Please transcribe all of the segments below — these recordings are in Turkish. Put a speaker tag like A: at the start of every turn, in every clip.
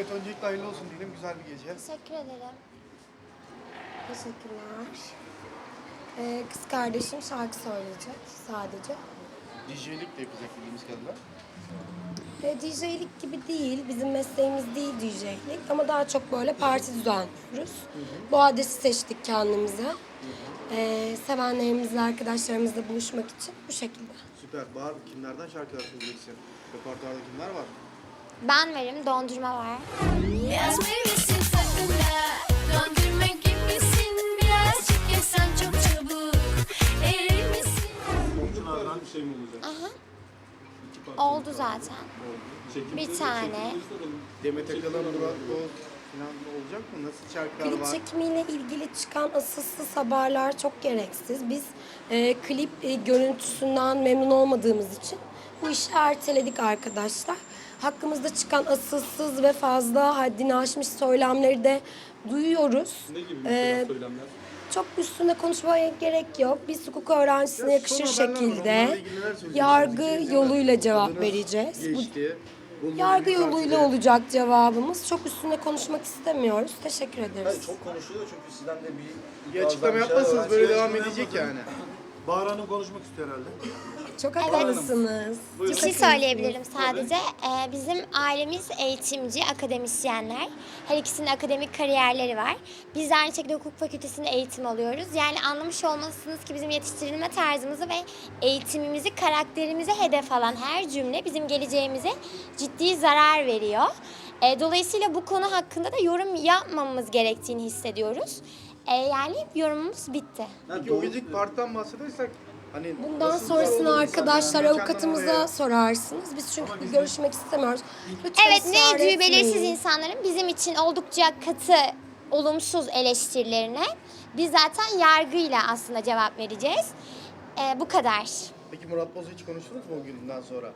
A: Evet öncelikle hayırlı olsun diyelim. Güzel bir gece.
B: Teşekkür ederim.
C: Teşekkürler. Ee, kız kardeşim şarkı söyleyecek sadece.
A: DJ'lik de yapacak bildiğimiz kadarıyla.
C: Ee, DJ'lik gibi değil, bizim mesleğimiz değil DJ'lik ama daha çok böyle parti düzenliyoruz. Bu adresi seçtik kendimize. Ee, sevenlerimizle, arkadaşlarımızla buluşmak için bu şekilde.
A: Süper. Bahar kimlerden şarkılar söyleyeceksin? Repertuarda kimler var?
B: Ben varım, dondurma var.
D: Yaz meyvesin tadında Dondurma gibisin Birazcık yesen çok çabuk Erir misin?
E: Komşulardan bir şey mi olacak?
B: Aha,
E: İki parça
B: oldu zaten.
E: Çekim
B: Bir tane.
A: Demet Akalın, Murat Boz falan olacak mı? Nasıl şarkılar
C: Klip
A: var?
C: çekimiyle ilgili çıkan asılsız haberler çok gereksiz. Biz e, klip e, görüntüsünden memnun olmadığımız için bu işi erteledik arkadaşlar. Hakkımızda çıkan asılsız ve fazla haddini aşmış söylemleri de duyuyoruz.
E: Ne gibi
C: Ee,
E: söylemler?
C: Çok üstüne konuşmaya gerek yok. Biz hukuk öğrencisine
A: Ya
C: yakışır şekilde yargı yoluyla cevap vereceğiz.
A: Geçti. Bununla
C: yargı yoluyla
A: partide-
C: olacak cevabımız. Çok üstüne konuşmak istemiyoruz. Teşekkür ederiz.
F: Hayır, çok konuşuluyor çünkü sizden de bir...
A: Bir açıklama yapmazsanız böyle devam edecek yani.
F: Bahar Hanım konuşmak istiyor herhalde.
C: Çok haklısınız.
B: Bir şey söyleyebilirim sadece. Ee, bizim ailemiz eğitimci, akademisyenler. Her ikisinin akademik kariyerleri var. Biz de aynı şekilde hukuk fakültesinde eğitim alıyoruz. Yani anlamış olmalısınız ki bizim yetiştirilme tarzımızı ve eğitimimizi, karakterimize hedef alan her cümle bizim geleceğimize ciddi zarar veriyor. Ee, dolayısıyla bu konu hakkında da yorum yapmamamız gerektiğini hissediyoruz. Ee, yani yorumumuz bitti.
A: Peki o geceki partiden bahsedersek hani
C: Bundan
A: nasıl
C: sonrasını
A: olur
C: arkadaşlar avukatımıza
A: mekandan
C: sorarsınız. Biz çünkü görüşmek istemiyoruz. Lütfen
B: Evet
C: ısrar
B: ne belirsiz
C: etmeyin.
B: insanların bizim için oldukça katı, olumsuz eleştirilerine biz zaten yargıyla aslında cevap vereceğiz. Ee, bu kadar.
A: Peki Murat Boz'u hiç konuştunuz mu o günden sonra?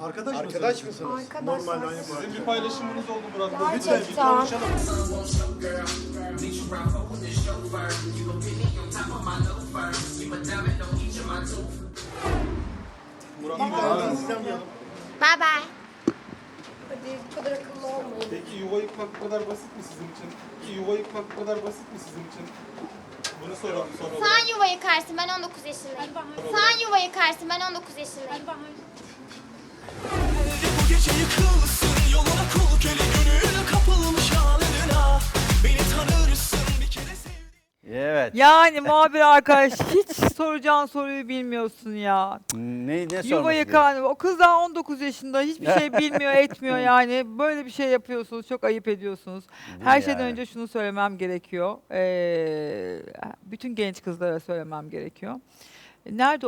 F: Arkadaş mısınız?
A: Arkadaş mısınız?
C: Arkadaşlar.
F: Normalde aynı
E: Sizin bir paylaşımınız oldu Murat Bey. Lütfen bir
C: Gerçekten.
E: konuşalım. Murat Bey.
A: Duyalım.
B: Bye bye.
C: Hadi bu kadar akıllı olmayın.
E: Peki yuva yıkmak bu kadar basit mi sizin için? Peki yuva yıkmak bu kadar basit mi sizin için? Bunu soralım son olarak.
B: Sen yuva yıkarsın ben 19 yaşındayım. Sen yuva yıkarsın ben 19 yaşındayım.
G: Bu gece yıkılsın yoluna kul köle gönül kapılmış halına Beni tanırsın bir kere sev
H: Evet.
I: Yani muhabir arkadaş hiç soracağın soruyu bilmiyorsun ya.
H: Ne ne
I: Yuva
H: sorması
I: yıkan, o kız daha 19 yaşında hiçbir şey bilmiyor etmiyor yani. Böyle bir şey yapıyorsunuz, çok ayıp ediyorsunuz. Her şeyden
H: yani.
I: önce şunu söylemem gerekiyor. Ee, bütün genç kızlara söylemem gerekiyor. Nerede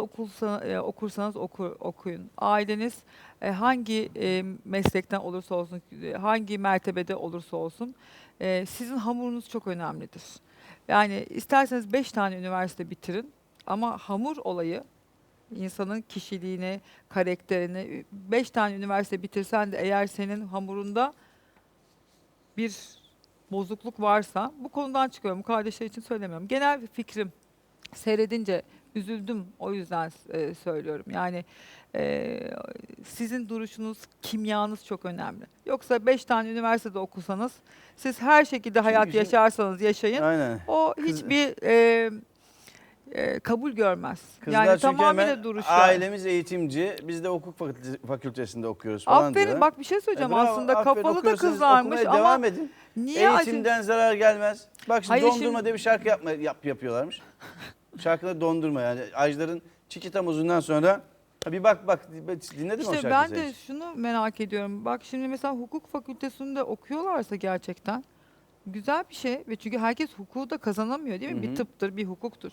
I: e, okursanız oku, okuyun. Aileniz e, hangi e, meslekten olursa olsun, hangi mertebede olursa olsun sizin hamurunuz çok önemlidir. Yani isterseniz 5 tane üniversite bitirin ama hamur olayı insanın kişiliğini, karakterini 5 tane üniversite bitirsen de eğer senin hamurunda bir bozukluk varsa bu konudan çıkıyorum. Kardeşler için söylemiyorum. Genel fikrim seyredince üzüldüm o yüzden e, söylüyorum. Yani e, sizin duruşunuz, kimyanız çok önemli. Yoksa 5 tane üniversitede okusanız siz her şekilde hayat
H: şimdi-
I: yaşarsanız yaşayın.
H: Aynen.
I: O
H: Kız-
I: hiçbir e, e, kabul görmez.
H: Kızlar
I: yani
H: çünkü
I: tamamıyla
H: hemen
I: duruş. yani.
H: ailemiz eğitimci. Biz de hukuk fakültesi- fakültesinde okuyoruz falan
I: Aferin
H: diyor.
I: bak bir şey söyleyeceğim
H: E, bravo,
I: aslında
H: aferin,
I: kafalı da
H: okuyorsanız
I: kızlarmış
H: okumaya
I: ama
H: devam edin.
I: niye acı-
H: Eğitimden zarar gelmez. Bak şimdi
I: Hayır,
H: dondurma
I: şimdi-
H: diye bir şarkı yapma, yap, yapıyorlarmış. Şarkıda dondurma yani. Ajdar'ın Çikita muzundan sonra Ha bir bak bak dinledin mi o
I: İşte
H: şarkıyı
I: ben
H: sen
I: de
H: hiç?
I: şunu merak ediyorum. Bak şimdi mesela hukuk fakültesinde okuyorlarsa gerçekten güzel bir şey ve çünkü herkes hukuku da kazanamıyor değil mi?
H: Hı
I: Bir
H: hı.
I: tıptır, bir hukuktur.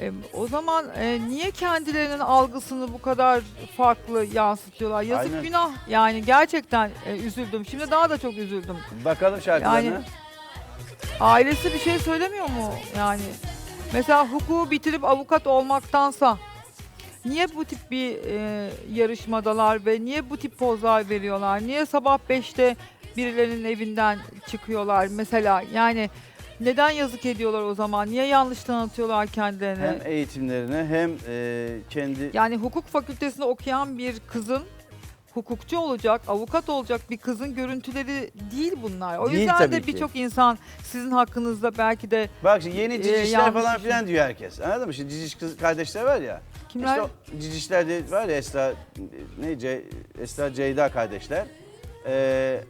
I: E, o zaman e, niye kendilerinin algısını bu kadar farklı yansıtıyorlar? Yazık
H: Aynen.
I: günah. Yani gerçekten e, üzüldüm. Şimdi daha da çok üzüldüm.
H: Bakalım şarkılarına.
I: Yani ailesi bir şey söylemiyor mu? Yani mesela hukuku bitirip avukat olmaktansa niye bu tip bir e, yarışmadalar ve niye bu tip pozlar veriyorlar? Niye sabah 5'te birilerinin evinden çıkıyorlar mesela? Yani neden yazık ediyorlar o zaman? Niye yanlış tanıtıyorlar kendilerini?
H: hem eğitimlerine hem e, kendi
I: Yani hukuk fakültesinde okuyan bir kızın hukukçu olacak, avukat olacak bir kızın görüntüleri değil bunlar. O
H: Değil
I: yüzden
H: tabii
I: de
H: ki.
I: birçok insan sizin hakkınızda belki de
H: Bak şimdi yeni
I: Ee,
H: cicişler
I: yanlış
H: falan
I: düşün-
H: filan diyor herkes. Anladın mı? Şimdi ciciş kız kardeşler var ya.
I: kimler
H: İşte o cicişler de var ya Esra, ne Ce- Esra Ceyda kardeşler. Ee,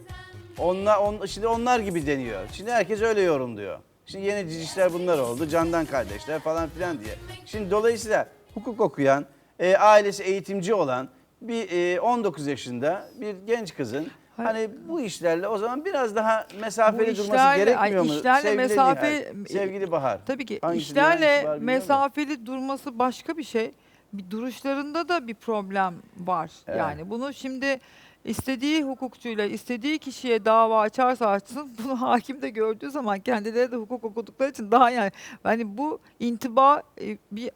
H: onlar, on, şimdi onlar gibi deniyor. Şimdi herkes öyle yorumluyor. Şimdi yeni cicişler bunlar oldu. Candan kardeşler falan filan diye. Şimdi dolayısıyla hukuk okuyan, e, ailesi eğitimci olan bir e, 19 yaşında bir genç kızın
I: Hayır.
H: hani bu işlerle o zaman biraz daha mesafeli
I: Bu
H: durması
I: işlerle-
H: gerekmiyor
I: ay,
H: mu?
I: işlerle
H: Sevgili
I: mesafe-
H: Nihal, sevgili Bahar.
I: Tabii ki
H: Hangisi
I: işlerle
H: da.
I: mesafeli durması başka bir şey. Bir duruşlarında da bir problem var.
H: Evet.
I: Yani bunu şimdi istediği hukukçuyla istediği kişiye dava açarsa açsın bunu hakim de gördüğü zaman kendileri de hukuk okudukları için daha yani hani bu intiba e, bir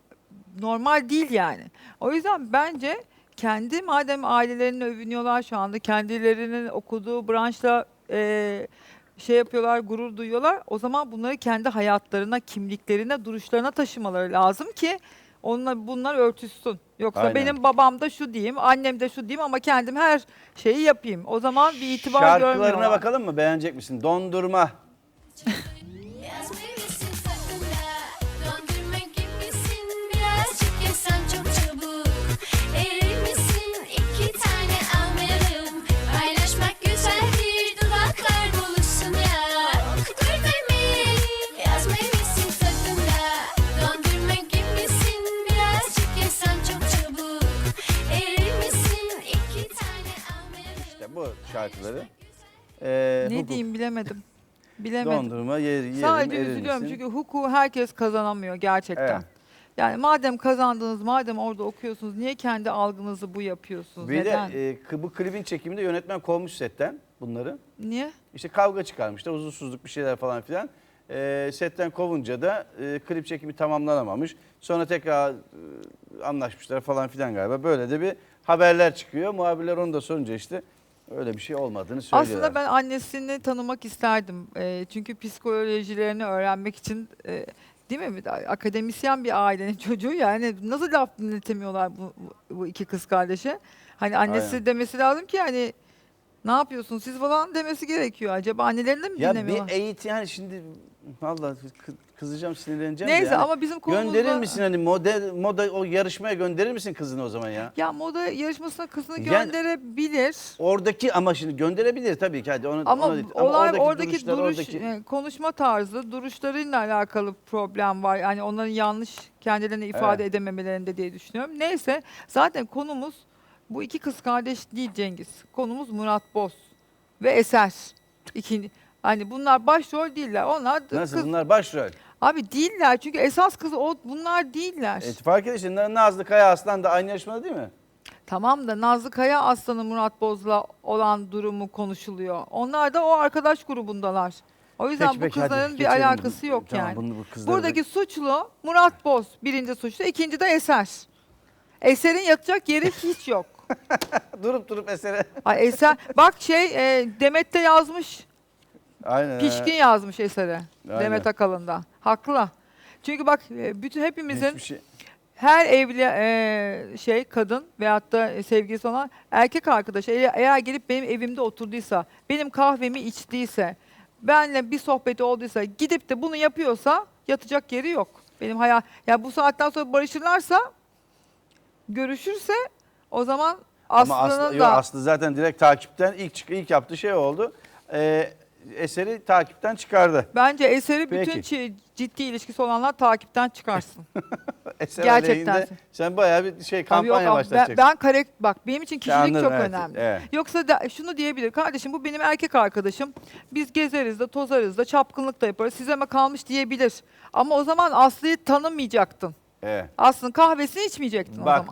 I: normal değil yani. O yüzden bence kendi madem ailelerini övünüyorlar şu anda kendilerinin okuduğu branşla e, şey yapıyorlar, gurur duyuyorlar. O zaman bunları kendi hayatlarına, kimliklerine, duruşlarına taşımaları lazım ki onunla bunlar örtüşsün. Yoksa
H: Aynen.
I: benim babam da şu diyeyim, annem de şu diyeyim ama kendim her şeyi yapayım. O zaman bir itibar
H: Şarkılarına
I: görmüyorlar.
H: bakalım mı? Beğenecek misin? Dondurma. Ee,
I: Ne
H: hukuk,
I: diyeyim bilemedim. Bilemedim.
H: Dondurma yer, yerim,
I: Sadece
H: erir
I: üzülüyorum
H: misin?
I: çünkü hukuku herkes kazanamıyor gerçekten.
H: Evet.
I: Yani madem kazandınız, madem orada okuyorsunuz, niye kendi algınızı bu yapıyorsunuz?
H: Bir de
I: Neden?
H: e, kı- bu klibin çekiminde yönetmen kovmuş setten bunları.
I: niye?
H: İşte kavga çıkarmışlar, huzursuzluk bir şeyler falan filan. Ee, setten kovunca da e, klip çekimi tamamlanamamış. Sonra tekrar e, anlaşmışlar falan filan galiba. Böyle de bir haberler çıkıyor. Muhabirler onu da sorunca işte öyle bir şey olmadığını söylüyorlar.
I: Aslında ben annesini tanımak isterdim. Ee, çünkü psikolojilerini öğrenmek için e, değil mi? Akademisyen bir ailenin çocuğu yani nasıl laf dinletemiyorlar bu, bu, iki kız kardeşe? Hani annesi
H: Aynen.
I: demesi lazım ki hani ne yapıyorsun siz falan demesi gerekiyor. Acaba annelerini mi
H: Ya
I: dinlemiyorlar?
H: bir eğitim yani şimdi vallahi kızacağım sinirleneceğim de
I: Neyse
H: yani.
I: ama bizim konumuzda...
H: Gönderir misin hani moda, moda o yarışmaya gönderir misin kızını o zaman ya?
I: Ya moda yarışmasına kızını
H: Yani-
I: gönderebilir.
H: Oradaki ama şimdi gönderebilir tabii ki hadi onu
I: Ama,
H: ona değil.
I: olay oradaki,
H: oradaki, duruşlar,
I: duruş,
H: oradaki
I: e, konuşma tarzı, duruşlarıyla alakalı problem var. Yani onların yanlış kendilerini ifade
H: Evet.
I: edememelerinde diye düşünüyorum. Neyse zaten konumuz bu iki kız kardeş değil Cengiz. Konumuz Murat Boz ve Eser. İkinci, hani bunlar başrol değiller. Onlar
H: Nasıl
I: kız,
H: bunlar başrol?
I: Abi değiller çünkü esas kız o bunlar değiller.
H: E, fark işte Nazlı Kaya Aslan da aynı yarışmada değil mi?
I: Tamam da Nazlı Kaya Aslan'ın Murat Boz'la olan durumu konuşuluyor. Onlar da o arkadaş grubundalar. O yüzden
H: Peki,
I: bu
H: peki, hadi
I: kızların bir
H: geçelim.
I: alakası yok
H: Tamam,
I: yani.
H: bunu- bu kızları
I: Buradaki suçlu Murat Boz birinci suçlu, ikinci de Eser. Eser'in yatacak yeri hiç yok.
H: durup durup esere.
I: Ay Eser, bak şey e, Demet de yazmış,
H: Aynen.
I: pişkin yazmış Eser'e.
H: Aynen.
I: Demet Akalın'da. Haklı. Çünkü bak e, bütün hepimizin
H: Hiçbir şey.
I: her evli e, şey kadın veyahut da e, sevgilisi olan erkek arkadaş eğer, eğer gelip benim evimde oturduysa, benim kahvemi içtiyse, benle bir sohbeti olduysa, gidip de bunu yapıyorsa yatacak yeri yok. Benim hayal ya bu saatten sonra barışırlarsa görüşürse o zaman
H: Ama
I: Aslı'nın
H: Aslı,
I: da
H: yok, Aslı zaten direkt takipten ilk çık ilk yaptığı şey oldu. Ee, eseri takipten çıkardı.
I: bence eseri bütün çi- ciddi ilişkisi olanlar takipten çıkarsın.
H: Eser
I: Gerçekten.
H: aleyhinde sen bayağı bir şey
I: Tabii
H: kampanya
I: ama ben,
H: başlatacaksın.
I: ben karek bak benim için kişilik
H: anladım,
I: çok
H: evet,
I: önemli.
H: evet.
I: Yoksa da şunu diyebilir. Kardeşim bu benim erkek arkadaşım. Biz gezeriz de tozarız da çapkınlık da yaparız. Size mi kalmış diyebilir. Ama o zaman Aslı'yı tanımayacaktın.
H: Evet.
I: Aslı'nın kahvesini içmeyecektin o
H: Bak
I: zaman.